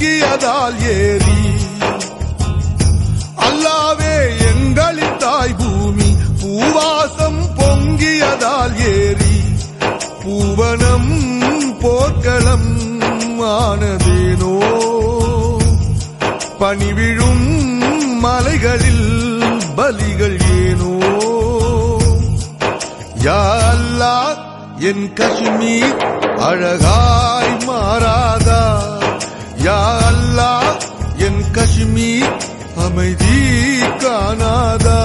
பொங்கியதால் ஏறி. அல்லாவே எங்களின் தாய் பூமி பூவாசம் பொங்கியதால் ஏறி. பூவனம் போர்க்களம் ஆனதேனோ? பணிவிழும் மலைகளில் பலிகள் ஏனோ? யா அல்லாஹ் என் கஷ்மீர் அழகா कश्मीर हमें जी का नादा